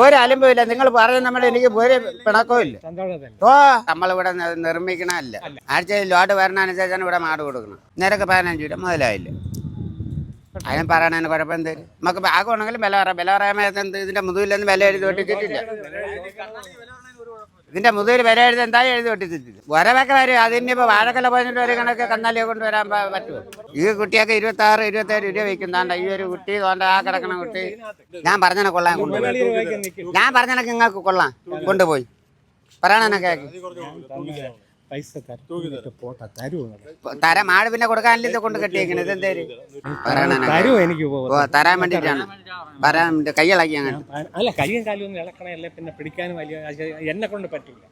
ഒരു അലമ്പില്ല നിങ്ങൾ പറയുന്ന നമ്മൾ എനിക്ക് ഒരു പിണക്കവും ഇല്ല ഓ നമ്മളിവിടെ നിർമ്മിക്കണമല്ല ആഴ്ചയിൽ ലോഡ് വരണനുസരിച്ചാണ് ഇവിടെ മാട് കൊടുക്കണം. നിരക്ക് പതിനഞ്ച് രൂപ മുതലായില്ല? അതിന് പറയണതിന് കുഴപ്പം എന്ത് നമുക്ക് ആകുവാണെങ്കിലും വില പറയാം വില പറയാൻ എന്ത് ഇതിന്റെ മുതുകിലൊന്നും വില എഴുതി ഒട്ടിച്ചിട്ടില്ല. ഇതിന്റെ മുതുകിൽ വില എഴുതി എന്തായാലും എഴുതി ഒട്ടിച്ചിട്ടില്ല. വരവൊക്കെ വരും. അതിനിപ്പോ വാഴക്കല പതിനെട്ട് ഒരു കണക്ക് കന്നാലിയെ കൊണ്ടുവരാൻ പറ്റുമോ? ഈ കുട്ടിയൊക്കെ ഇരുപത്തി ആറ് ഇരുപത്തേഴ് രൂപ വിൽക്കുന്നാണ്ട് ഈ ഒരു കുട്ടി തോണ്ട ആ കിടക്കണ കുട്ടി. ഞാൻ പറഞ്ഞനെ കൊള്ളാൻ കൊണ്ടുപോയി. ഞാൻ പറഞ്ഞനക്ക് നിങ്ങൾക്ക് കൊള്ളാം കൊണ്ടുപോയി. പറയണെന്നൊക്കെ കേക്ക്. പൈസ പോട്ടെ തരുമോ തരാം പിന്നെ കൊടുക്കാനില്ല ഇത് കൊണ്ട് കെട്ടിയേക്കണത്. ഇതെന്തേര് തരുമോ എനിക്ക് തരാൻ വേണ്ടിട്ടാണ്. കൈയിളക്കി അങ്ങനെ അല്ല കൈയും കാലും ഒന്നും ഇളക്കണല്ലേ പിന്നെ പിടിക്കാനും വലിയ എന്നെ കൊണ്ട് പറ്റില്ല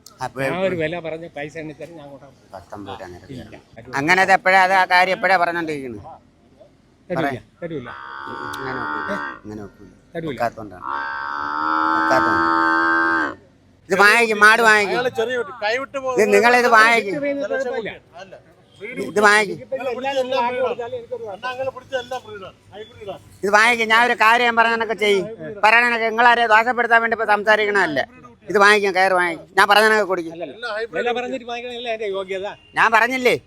ഒരു വില പറഞ്ഞ് പൈസ എണ്ണി തരും ഞാൻ അങ്ങനെ അങ്ങനെ അത് എപ്പോഴാ അത് ആ കാര്യം എപ്പോഴാ പറഞ്ഞോണ്ടിരിക്കുന്നത് തരൂല തരൂല. അങ്ങനെ ഒക്കൂല. അങ്ങനെ ഒക്കൂല. തരൂല. ഒക്കാത്തോണ്ടാണ്. ഒക്കാത്തോണ്ട് ഇത് വാങ്ങിക്കും മാട് വാങ്ങിക്കും. നിങ്ങൾ ഇത് നിങ്ങളിത് വാങ്ങിക്കും. ഇത് വാങ്ങിക്കും. ഇത് വാങ്ങിക്കും. ഞാൻ ഒരു കാര്യം പറഞ്ഞതിനൊക്കെ ചെയ്യും. പറയണനൊക്കെ നിങ്ങളാരെ ദോഷപ്പെടുത്താൻ വേണ്ടി ഇപ്പൊ സംസാരിക്കണല്ലേ ഇത് വാങ്ങിക്കും കയറ് വാങ്ങിക്കും. ഞാൻ പറഞ്ഞതിനൊക്കെ കുടിക്കും. ഞാൻ പറഞ്ഞില്ലേ?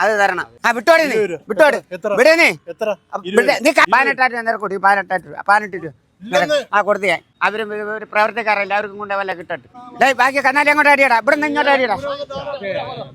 അത് തരണം. ആ വിട്ടോടി നീ. വിട്ടോട്. എത്ര? വിടേ നീ. എത്ര? വിട്. നീ ക- പതിനെട്ടായിരം രൂപ നേരം കൊടുക്കും. പതിനെട്ടായിരം രൂപ. പതിനെട്ട് രൂപ. ആ കൊടുത്തു. ഞാൻ അവരും ഒരു- അവർക്കും കൊണ്ട് വല്ല കിട്ടട്ടെ. ബാക്കി കന്നാലി അങ്ങോട്ട് അടിയടാ. ഇവിടെ നിന്ന് ഇങ്ങോട്ട് അടിയടാ.